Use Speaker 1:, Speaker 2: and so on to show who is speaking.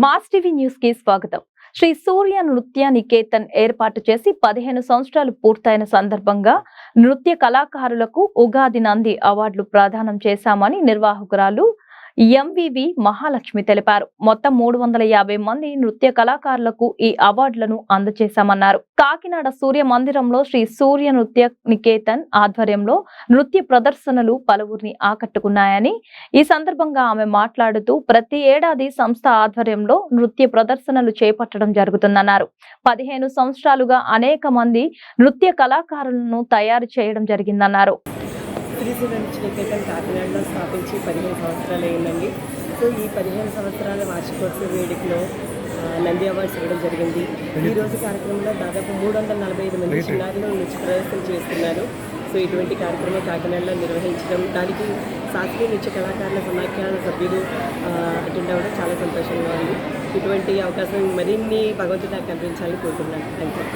Speaker 1: Mass TV న్యూస్కి స్వాగతం. శ్రీ సూర్య నృత్య నికేతన్ ఏర్పాటు చేసి పదిహేను సంవత్సరాలు పూర్తయిన సందర్భంగా నృత్య కళాకారులకు ఉగాది నంది అవార్డులు ప్రదానం చేశామని నిర్వాహకురాలు ఎంవివి మహాలక్ష్మి తెలిపారు. మొత్తం మూడు వందల యాభై మంది నృత్య కళాకారులకు ఈ అవార్డులను అందజేశామన్నారు. కాకినాడ సూర్య మందిరంలో శ్రీ సూర్య నృత్య నికేతన్ ఆధ్వర్యంలో నృత్య ప్రదర్శనలు పలువురిని ఆకట్టుకున్నాయని ఈ సందర్భంగా ఆమె మాట్లాడుతూ ప్రతి ఏడాది సంస్థ ఆధ్వర్యంలో నృత్య ప్రదర్శనలు చేపట్టడం జరుగుతుందన్నారు. పదిహేను సంవత్సరాలుగా అనేక మంది నృత్య కళాకారులను తయారు చేయడం జరిగిందన్నారు.
Speaker 2: శ్రీశైలం నికేతన్ కాకినాడలో స్థాపించి పదిహేను సంవత్సరాలు అయిందండి. సో ఈ పదిహేను సంవత్సరాల వార్షికోత్సవ వేడుకలో నంది అవార్డ్స్ ఇవ్వడం జరిగింది. ఈ రోజు కార్యక్రమంలో దాదాపు మూడు వందల నలభై ఐదు మంది చిన్నారులు నృత్య ప్రదర్శన చేస్తున్నారు. సో ఇటువంటి కార్యక్రమం కాకినాడలో నిర్వహించడం దానికి శాస్త్రీయ నృత్య కళాకారుల సమాఖ్యాల సభ్యులు అటెండ్ అవ్వడం చాలా సంతోషంగా ఉంది. ఇటువంటి అవకాశం మరిన్ని భగవంతుడు నాకు కల్పించాలని కోరుతున్నాను థ్యాంక్ యూ